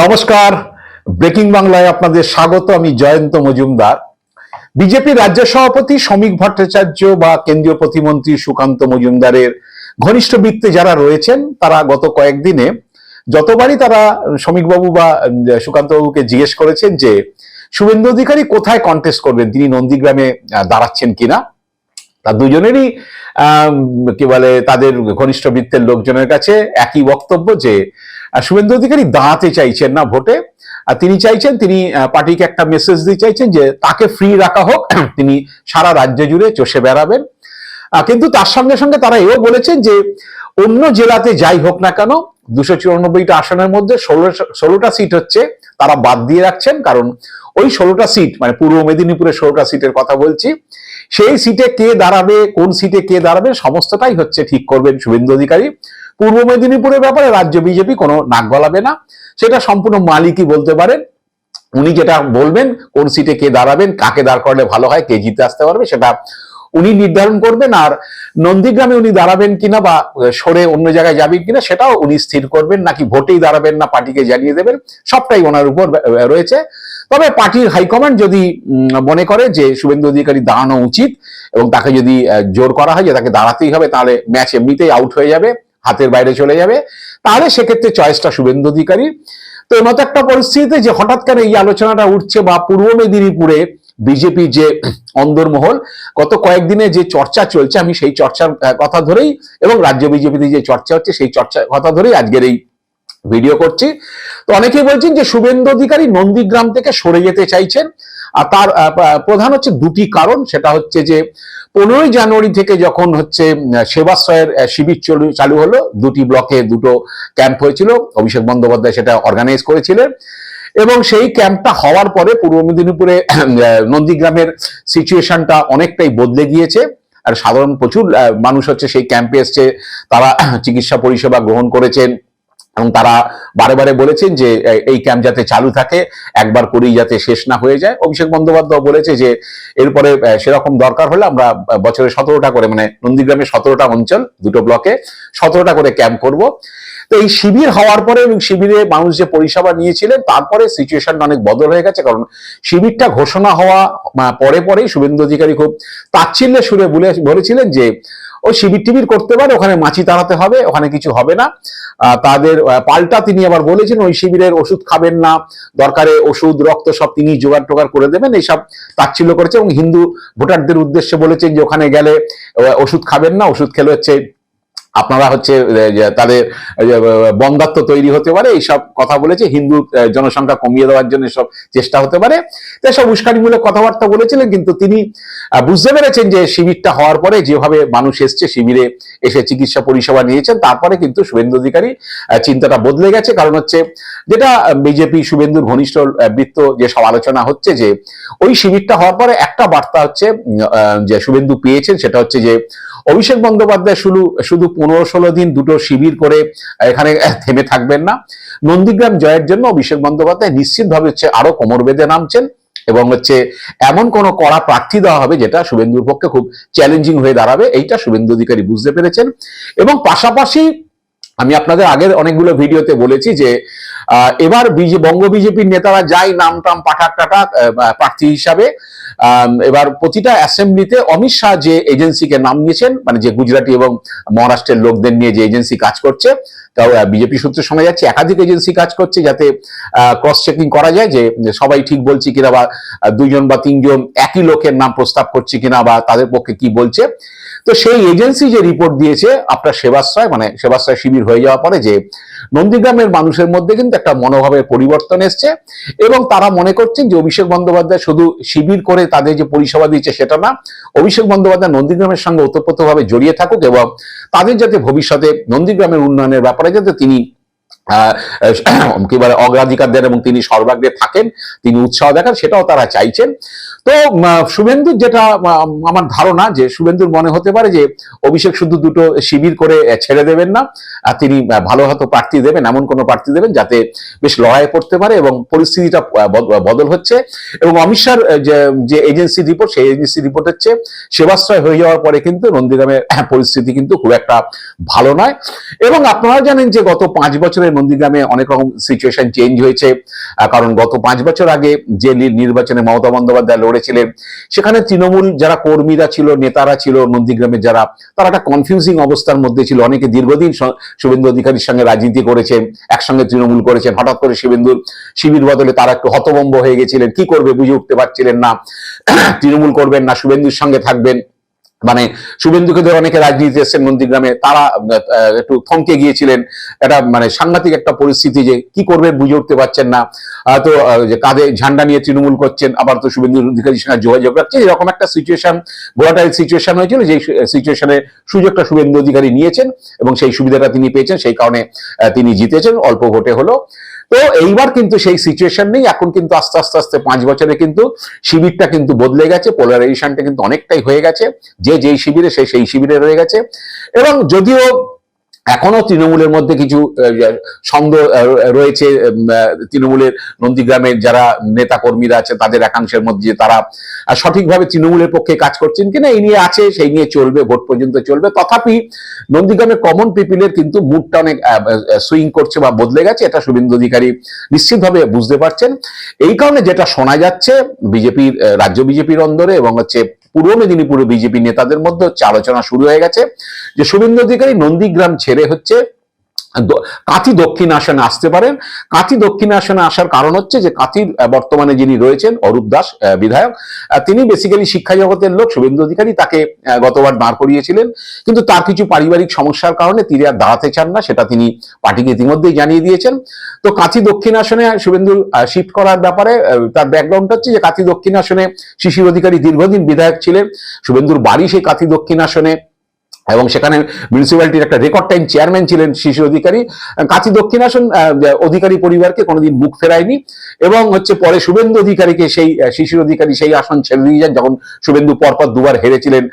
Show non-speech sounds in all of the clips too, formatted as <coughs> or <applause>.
নমস্কার। ব্রেকিং বাংলায় আপনাদের স্বাগত, আমি জয়ন্ত মজুমদার। বিজেপি রাজ্য সভাপতি শ্রমিক ভট্টাচার্য বা কেন্দ্রীয় প্রতিমন্ত্রী সুকান্ত মজুমদারের ঘনিষ্ঠ বৃত্তে যারা রয়েছেন, তারা গত কয়েকদিনে যতবারই তারা শ্রমিকবাবু বা সুকান্ত বাবুকে জিজ্ঞেস করেছেন যে, শুভেন্দু অধিকারী কোথায় কন্টেস্ট করবেন? তিনি নন্দীগ্রামে দাঁড়াচ্ছেন কিনা? তা দুজনেরই কি বলে, তাদের ঘনিষ্ঠ বৃত্তের লোকজনের কাছে একই বক্তব্য যে শুভেন্দু অধিকারী দাঁড়াতে চাইছেন না ভোটে। আর তিনি চাইছেন, তিনি পার্টিকে একটা মেসেজ দিতে চাইছেন যে তাকে ফ্রি রাখা হোক। <clears throat> তিনি সারা রাজ্য জুড়ে চষে বেড়াবেন। কিন্তু তার সঙ্গে সঙ্গে তারা এও বলেছেন যে অন্য জেলাতে যাই হোক না কেন, দুশো চুরানব্বইটা আসনের মধ্যে ষোলো, ষোলোটা সিট হচ্ছে, তারা বাদ দিয়ে রাখছেন। কারণ ওই ষোলোটা সিট মানে পূর্ব মেদিনীপুরের ষোলোটা সিটের কথা বলছি, সেই সিটে কে দাঁড়াবে, কোন সিটে কে দাঁড়াবে, সমস্তটাই হচ্ছে ঠিক করবেন শুভেন্দু অধিকারী। পূর্ব মেদিনীপুরের ব্যাপারে রাজ্য বিজেপি কোনো নাক গলাবে না। সেটা সম্পূর্ণ মালিকই বলতে পারেন। উনি যেটা বলবেন, কোন সিটে কে দাঁড়াবেন, কাকে দাঁড় করলে ভালো হয়, কে জিতে আসতে পারবে, সেটা উনি নির্ধারণ করবেন। আর নন্দীগ্রামে উনি দাঁড়াবেন কিনা বা সরে অন্য জায়গায় যাবেন কিনা, সেটাও উনি স্থির করবেন। নাকি ভোটেই দাঁড়াবেন না, পার্টিকে জানিয়ে দেবেন, সবটাই ওনার উপর রয়েছে। তবে পার্টির হাইকমান্ড যদি মনে করে যে শুভেন্দু অধিকারী দাঁড়ানো উচিত এবং তাকে যদি জোর করা হয় যে তাকে দাঁড়াতেই হবে, তাহলে ম্যাচ এমনিতেই আউট হয়ে যাবে। হাতের বাইরে চলে যাবে, তাহলে সেক্ষেত্রে চয়েসটা শুভেন্দু অধিকারী তো এর মতো একটা পরিস্থিতিতে যে হঠাৎ করে এই আলোচনাটা উঠছে বা পূর্ব মেদিনীপুরে বিজেপি যে অন্দরমহল, গত কয়েকদিনে যে চর্চা চলছে, আমি সেই চর্চার কথা ধরেই এবং রাজ্য বিজেপিতে যে চর্চা হচ্ছে, সেই চর্চার কথা ধরেই আজকের এই ভিডিও করছি। তো অনেকেই বলছেন যে শুভেন্দু অধিকারী নন্দীগ্রাম থেকে সরে যেতে চাইছেন। আর তার প্রধান হচ্ছে দুটি কারণ। সেটা হচ্ছে যে পনেরোই জানুয়ারি থেকে যখন হচ্ছে সেবাশ্রয়ের শিবির চলু- হলো, দুটি ব্লকে দুটো ক্যাম্প হয়েছিল। অভিষেক বন্দ্যোপাধ্যায় সেটা অর্গানাইজ করেছিলেন। এবং সেই ক্যাম্পটা হওয়ার পরে পূর্ব মেদিনীপুরে নন্দীগ্রামের সিচুয়েশনটা অনেকটাই বদলে গিয়েছে। আর সাধারণ প্রচুর মানুষ হচ্ছে সেই ক্যাম্পে এসছে। তারা চিকিৎসা পরিষেবা গ্রহণ করেছেন। এবং তারা বারে বারে বলেছেন যে এই ক্যাম্প যাতে চালু থাকে, একবার করেই যাতে শেষ না হয়ে যায়। অভিষেক বন্দ্যোপাধ্যায় বলেছে যে, এরপরে সেরকম দরকার হলে আমরা বছরে সতেরোটা করে মানে নন্দীগ্রামে সতেরোটা অঞ্চল দুটো ব্লকে সতেরোটা করে ক্যাম্প করব। তো এই শিবির হওয়ার পরে এবং শিবিরে মানুষ যে পরিষেবা নিয়েছিলেন, তারপরে সিচুয়েশন অনেক বদল হয়ে গেছে। কারণ শিবিরটা ঘোষণা হওয়া পরে পরেই শুভেন্দু অধিকারী খুব তাচ্ছিল্যে সুরে বলে, বলেছিলেন যে ওই শিবির টিবির করতে পারে, ওখানে মাছি তাড়াতে হবে, ওখানে কিছু হবে না। তাদের পাল্টা তিনি আবার বলেছেন, ওই শিবিরের ওষুধ খাবেন না, দরকারে ওষুধ, রক্ত সব তিনি জোগাড় টোগাড় করে দেবেন। এইসব তাচ্ছিল্য করেছে এবং হিন্দু ভোটারদের উদ্দেশ্যে বলেছেন যে, ওখানে গেলে ওষুধ খাবেন না, ওষুধ খেলে হচ্ছে আপনারা হচ্ছে তাদের বন্ধাত্ম তৈরি হতে পারে, এইসব কথা বলেছে, হিন্দু জনসংখ্যা কমিয়ে দেওয়ার জন্য সব চেষ্টা হতে পারে। সব উস্কানিমূলক কথাবার্তা বলেছিলেন, কিন্তু তিনি বুঝতে পেরেছেন যে শিবিরটা হওয়ার পরে যেভাবে মানুষ এসছে, শিবিরে এসে চিকিৎসা পরিষেবা নিয়েছেন, তারপরে কিন্তু শুভেন্দু অধিকারী চিন্তাটা বদলে গেছে। কারণ হচ্ছে, যেটা বিজেপি, শুভেন্দুর ঘনিষ্ঠ বৃত্ত যে সব আলোচনা হচ্ছে যে, ওই শিবিরটা হওয়ার পরে একটা বার্তা হচ্ছে যে শুভেন্দু পেয়েছেন, সেটা হচ্ছে যে, অভিষেক বন্দ্যোপাধ্যায় শুধু শুধু পনেরো ষোলো দিন দুটো শিবির করে এখানে থেমে থাকবেন না। নন্দীগ্রাম জয়ের জন্য অভিষেক বন্দ্যোপাধ্যায় নিশ্চিতভাবে হচ্ছে আরও কোমর বেঁধে নামছেন এবং হচ্ছে এমন কোন কড়া প্রার্থী দেওয়া হবে যেটা শুভেন্দুর পক্ষে খুব চ্যালেঞ্জিং হয়ে দাঁড়াবে, এইটা শুভেন্দু অধিকারী বুঝতে পেরেছেন। এবং পাশাপাশি আমি আপনাদের আগের অনেকগুলো ভিডিওতে বলেছি যে এবার বঙ্গ বিজেপির নেতারা যাই নাম টাম পাঠাক টাটাক প্রার্থী হিসাবে এবার প্রতিটা অ্যাসেম্বলিতে অমিত শাহ যে এজেন্সিকে নাম নিয়েছেন মানে যে গুজরাটি এবং মহারাষ্ট্রের লোকদের নিয়ে যে এজেন্সি কাজ করছে তাও বিজেপি সূত্রে শোনা যাচ্ছে একাধিক এজেন্সি কাজ করছে যাতে ক্রস চেকিং করা যায় যে সবাই ঠিক বলছে কিনা বা আহ, দুইজন বা তিনজন একই লোকের নাম প্রস্তাব করছে কিনা বা তাদের পক্ষে কি বলছে। তো সেই এজেন্সি যে রিপোর্ট দিয়েছে, আপনার সেবাশ্রয় মানে সেবাশ্রয় শিবির হয়ে যাওয়ার পরে যে নন্দীগ্রামের মানুষের মধ্যে কিন্তু একটা মনোভাবের পরিবর্তন এসছে এবং তারা মনে করছেন যে অভিষেক বন্দ্যোপাধ্যায় শুধু শিবির করে তাদের যে পরিষেবা দিচ্ছে সেটা না, অভিষেক বন্দ্যোপাধ্যায় নন্দীগ্রামের সঙ্গে ওতপ্রোতভাবে জড়িয়ে থাকুক এবং তাদের যাতে ভবিষ্যতে নন্দীগ্রামের উন্নয়নের ব্যাপারে যাতে তিনি <clears throat> কি বলে অগ্রাধিকার দেন এবং তিনি সর্বাগ্রে থাকেন তিনি উৎসাহ দেখান সেটাও তারা চাইছেন। তো শুভেন্দুর যেটা আমার ধারণা যে শুভেন্দুর মনে হতে পারে যে অভিষেক শুধু দুটো শিবির করে ছেড়ে দেবেন না তিনি ভালো হয়তো প্রার্থী দেবেন এমন কোনো প্রার্থী দেবেন যাতে বেশ লড়াই করতে পারে এবং পরিস্থিতিটা বদল হচ্ছে। এবং অমিত শাহর যে- এজেন্সি রিপোর্ট সেই এজেন্সি রিপোর্ট হচ্ছে সেবাশ্রয় হয়ে যাওয়ার পরে কিন্তু নন্দীগ্রামের আহ, পরিস্থিতি কিন্তু খুব একটা ভালো নয়। এবং আপনারা জানেন যে গত পাঁচ বছরের নন্দীগ্রামে অনেক রকম সিচুয়েশন চেঞ্জ হয়েছে। কারণ গত পাঁচ বছর আগে যে নির্বাচনে মমতা বন্দ্যোপাধ্যায় লড়েছিলেন, সেখানে তৃণমূল যারা কর্মীরা ছিল, নেতারা ছিল নন্দীগ্রামের যারা, তারা একটা কনফিউজিং অবস্থার মধ্যে ছিল। অনেকে দীর্ঘদিন শুভেন্দু অধিকারীর সঙ্গে রাজনীতি করেছেন, একসঙ্গে তৃণমূল করেছেন। হঠাৎ করে শুভেন্দুর শিবির বদলে তারা একটু হতবম্ব হয়ে গেছিলেন। কি করবে বুঝে উঠতে পারছিলেন না। <clears throat> তৃণমূল করবেন না, শুভেন্দুর সঙ্গে থাকবেন। মানে শুভেন্দুকে ধরে অনেকে রাজনীতি এসেছেন নন্দীগ্রামে, তারা একটু থমকে গিয়েছিলেন। এটা মানে সাংঘাতিক একটা পরিস্থিতি যে কি করবে বুঝে উঠতে পারছেন না। তো যে কাঁধে ঝান্ডা নিয়ে তৃণমূল করছেন, আবার তো শুভেন্দু অধিকারীর সঙ্গে যোগাযোগ রাখছে। এরকম একটা সিচুয়েশন ভোলাটাইল সিচুয়েশন হয়েছিল যে সিচুয়েশনে সুযোগটা শুভেন্দু অধিকারী নিয়েছেন এবং সেই সুবিধাটা তিনি পেয়েছেন, সেই কারণে তিনি জিতেছেন, অল্প ভোটে হলো। তো এইবার কিন্তু সেই সিচুয়েশন নেই। এখন কিন্তু আস্তে আস্তে আস্তে পাঁচ বছরে কিন্তু শিবিরটা কিন্তু বদলে গেছে পোলারাইজেশনটা কিন্তু অনেকটাই হয়ে গেছে। যে যেই শিবিরে সে সেই শিবিরে রয়ে গেছে। এবং যদিও এখনও তৃণমূলের মধ্যে কিছু আহ, সন্দেহ রয়েছে তৃণমূলের নন্দীগ্রামের যারা নেতা কর্মীরা আছে তাদের একাংশের মধ্যে যে তারা সঠিকভাবে তৃণমূলের পক্ষে কাজ করছেন কিনা এই নিয়ে আছে সেই নিয়ে চলবে ভোট পর্যন্ত চলবে। তথাপি নন্দীগ্রামের কমন পিপিলের কিন্তু মুডটা অনেক সুইং করছে বা বদলে গেছে এটা শুভেন্দু অধিকারী নিশ্চিতভাবে বুঝতে পারছেন। এই কারণে যেটা শোনা যাচ্ছে বিজেপির রাজ্য বিজেপির অন্দরে এবং হচ্ছে পূর্ব মেদিনীপুরে বিজেপি নেতাদের মধ্যে হচ্ছে আলোচনা শুরু হয়ে গেছে যে শুভেন্দু অধিকারী নন্দীগ্রাম ছেড়ে হচ্ছে কাঁথি দক্ষিণ আসনে আসতে পারেন। কাঁথি দক্ষিণ আসনে আসার কারণ হচ্ছে যে কাঁথির বর্তমানে যিনি রয়েছেন, অরূপ দাস বিধায়ক তিনি বেসিক্যালি শিক্ষা জগতের লোক, শুভেন্দু অধিকারী তাকে গতবার দাঁড় করিয়েছিলেন। কিন্তু তার কিছু পারিবারিক সমস্যার কারণে তিনি আর দাঁড়াতে চান না, সেটা তিনি পার্টিকে ইতিমধ্যেই জানিয়ে দিয়েছেন। তো কাঁথি দক্ষিণ আসনে শুভেন্দু শিফট করার ব্যাপারে তার ব্যাকগ্রাউন্ড হচ্ছে যে কাঁথি দক্ষিণ আসনে শিশির অধিকারী দীর্ঘদিন বিধায়ক ছিলেন। শুভেন্দুর বাড়ি সেই কাঁথি দক্ষিণ আসনে এবং সেখানে মিউনিসিপ্যালিটির একটা রেকর্ড টাইম চেয়ারম্যান ছিলেন শিশু অধিকারী। কাঁচি দক্ষিণ আসন অধিকারী পরিবারকে কোনোদিন মুখ ফেরায়নি এবং হচ্ছে পরে শুভেন্দু অধিকারীকে সেই শিশির অধিকারী সেই আসন ছেড়ে দিয়ে যান যখন শুভেন্দু পরপর দুবার হেরেছিলেন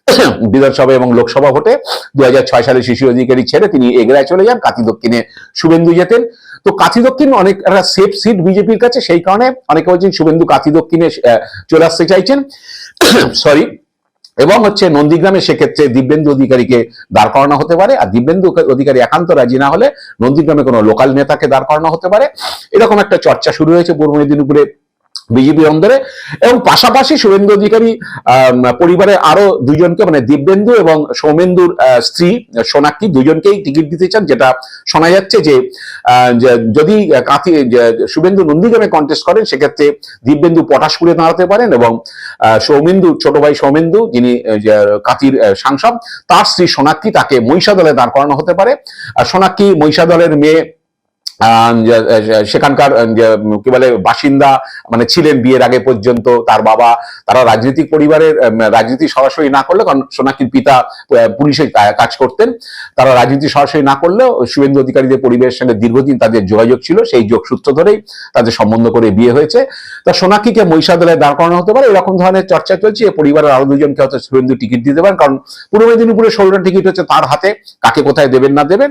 <coughs> বিধানসভা এবং লোকসভা ভোটে। দুই হাজার ছয় সালে শিশু অধিকারী ছেড়ে তিনি এগরায় চলে যান কাঁচি দক্ষিণে শুভেন্দু যেতেন। তো কাঁথি দক্ষিণ অনেক একটা সেফ সিট বিজেপির কাছে, সেই কারণে অনেকে বলছেন শুভেন্দু কাঁথি দক্ষিণে চলে আসতে চাইছেন। <coughs> সরি এবং হচ্ছে নন্দীগ্রামে সেক্ষেত্রে দিব্যেন্দু অধিকারীকে দাঁড় করানো হতে পারে, আর দিব্যেন্দু অধিকারী একান্ত রাজি না হলে নন্দীগ্রামে কোনো লোকাল নেতাকে দাঁড় করানো হতে পারে। এরকম একটা চর্চা শুরু হয়েছে পূর্ব মেদিনীপুরে। বিজেপি অন্দরে এবং পাশাপাশি শুভেন্দু অধিকারী পরিবারের আরও দুজনকে মানে দিব্যেন্দু এবং সৌমেন্দুর স্ত্রী সোনাক্ষী দুজনকেই টিকিট দিতে চান যেটা শোনা যাচ্ছে যে যদি কাঁথি শুভেন্দু নন্দীগ্রামে কন্টেস্ট করেন সেক্ষেত্রে দিব্যেন্দু পটাশপুরে দাঁড়াতে পারেন এবং সৌমেন্দু ছোট ভাই সৌমেন্দু যিনি আহ, সাংসদ তার স্ত্রী সোনাক্ষী তাকে মহিষাদলে দাঁড় করানো হতে পারে। আর সোনাক্ষী মহিষাদলের মেয়ে সেখানকার কি বলে, বাসিন্দা মানে ছিলেন বিয়ের আগে পর্যন্ত, তার বাবা, তারা রাজনৈতিক পরিবারের রাজনীতি সরাসরি না করলে, কারণ সোনাক্ষীর পিতা পুলিশে কাজ করতেন, তারা রাজনীতি সরাসরি না করলেও শুভেন্দু অধিকারীদের পরিবারের সঙ্গে দীর্ঘদিন তাদের যোগাযোগ ছিল, সেই যোগসূত্র ধরেই তাদের সম্বন্ধ করে বিয়ে হয়েছে। তা সোনাক্ষীকে মহিষাদলে দাঁড় করানো হতে পারে, এরকম ধরনের চর্চা চলছে পরিবারের আরও দুজনকে হয়তো শুভেন্দু টিকিট দিতে পারেন, কারণ পূর্ব মেদিনীপুরে ষোলোটা টিকিট হচ্ছে তার হাতে, কাকে কোথায় দেবেন না দেবেন।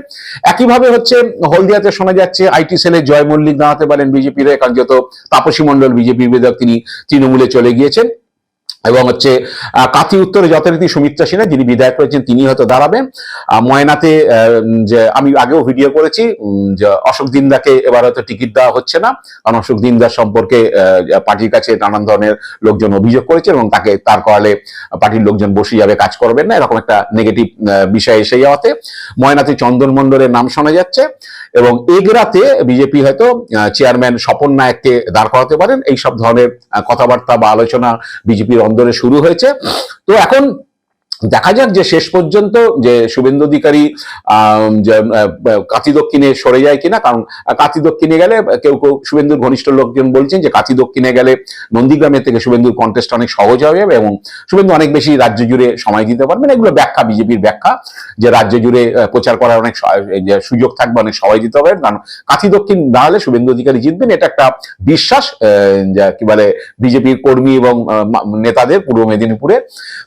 একইভাবে হচ্ছে হলদিয়াতে শোনা যাচ্ছে আইটি সেলে জয় মল্লিক দাঁড়াতে পারেন বিজেপির কারণ যত তাপসী মণ্ডল বিজেপির বিধায়ক তিনি তৃণমূলে চলে গিয়েছেন। এবং হচ্ছে কাথি উত্তরে যথারীতি সুমিত্রা সিনহা যিনি বিধায়ক রয়েছেন, তিনি হয়তো দাঁড়াবেন। ময়নাতে যে আমি আগেও ভিডিও করেছি যে অশোক দিনদাকে এবার হয়তো টিকিট দেওয়া হচ্ছে না। কারণ অশোক দিনদার সম্পর্কে পার্টির কাছে নানান ধরনের লোকজন অভিযোগ করেছে এবং তাকে তার করালে পার্টির লোকজন বসে যাবে কাজ করবেন না। এরকম একটা নেগেটিভ বিষয় এসে যাওয়াতে। ময়নাতে চন্দন মণ্ডলের নাম শোনা যাচ্ছে। এবং এগরাতে বিজেপি হয়তো চেয়ারম্যান স্বপন নায়ককে দাঁড় করাতে পারেন। এই সব ধরনের কথাবার্তা বা আলোচনা বিজেপির অন্দরে শুরু হয়েছে। তো এখন দেখা যাক যে শেষ পর্যন্ত যে শুভেন্দু অধিকারী কাঁথি দক্ষিণে সরে যায় কিনা, কারণ কাঁথি দক্ষিণে গেলে কেউ কেউ শুভেন্দুর ঘনিষ্ঠ লোকজন বলছেন যে কাঁথি দক্ষিণে গেলে নন্দীগ্রামের থেকে শুভেন্দুর কন্টেস্ট অনেক সহজ হয়ে যাবে এবং শুভেন্দু অনেক বেশি রাজ্য জুড়ে সময় দিতে পারবেন। এগুলো ব্যাখ্যা, বিজেপির ব্যাখ্যা যে রাজ্য জুড়ে প্রচার করার অনেক সুযোগ থাকবে অনেক সময় দিতে হবে কারণ কাঁথি দক্ষিণ দাঁড়ালে শুভেন্দু অধিকারী জিতবেন, এটা একটা বিশ্বাস কি বলে বিজেপির কর্মী এবং নেতাদের পূর্ব মেদিনীপুরে।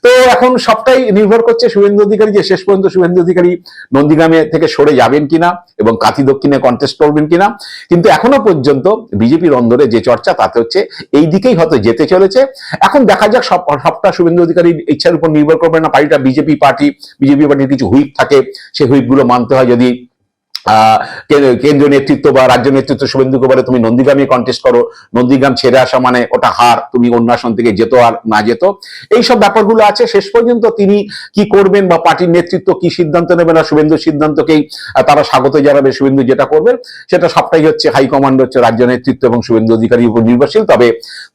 তো এখন সবটাই নির্ভর করছে শুভেন্দু অধিকারী যে শেষ পর্যন্ত শুভেন্দু অধিকারী নন্দীগ্রামে থেকে সরে যাবেন কিনা এবং কাতি দক্ষিণে কন্টেস্ট করবেন কিনা। কিন্তু এখনও পর্যন্ত বিজেপির অন্দরে যে চর্চা, তাতে হচ্ছে এই দিকেই হয়তো যেতে চলেছে। এখন দেখা যাক সব, সবটা শুভেন্দু অধিকারীর ইচ্ছার উপর নির্ভর করবে না। পার্টিটা বিজেপি পার্টি, বিজেপি পার্টির কিছু হুইপ থাকে, সেই হুইপগুলো মানতে হয় যদি কেন্দ্রীয় নেতৃত্ব বা রাজ্য নেতৃত্ব শুভেন্দুকে বলে তুমি নন্দীগ্রামে কন্টেস্ট করো, নন্দীগ্রাম ছেড়ে আসা মানে ওটা হার, তুমি অন্য আসন থেকে যেত আর না যেত। এইসব ব্যাপারগুলো আছে, শেষ পর্যন্ত তিনি কি করবেন বা পার্টির নেতৃত্ব কি সিদ্ধান্ত নেবেন আর শুভেন্দুর সিদ্ধান্তকেই তারা স্বাগত জানাবে, শুভেন্দু যেটা করবেন, সেটা সবটাই হচ্ছে হাইকমান্ড হচ্ছে রাজ্য নেতৃত্ব এবং শুভেন্দু অধিকারীর উপর নির্ভরশীল। তবে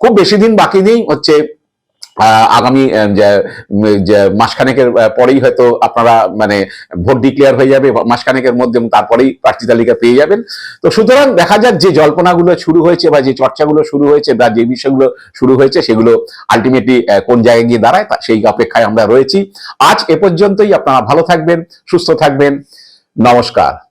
খুব বেশি দিন বাকি নেই, হচ্ছে আগামী মাসখানেকের পরেই হয়তো আপনারা মানে ভোট ডিক্লেয়ার হয়ে যাবে মাসখানেকের মধ্যে তারপরেই প্রার্থী তালিকা পেয়ে যাবেন। তো সুতরাং দেখা যাক যে জল্পনাগুলো শুরু হয়েছে বা যে চর্চাগুলো শুরু হয়েছে বা যে বিষয়গুলো শুরু হয়েছে, সেগুলো আলটিমেটলি কোন জায়গায় গিয়ে দাঁড়ায় সেই অপেক্ষায় আমরা রয়েছি। আজ এ পর্যন্তই, আপনারা ভালো থাকবেন, সুস্থ থাকবেন। নমস্কার।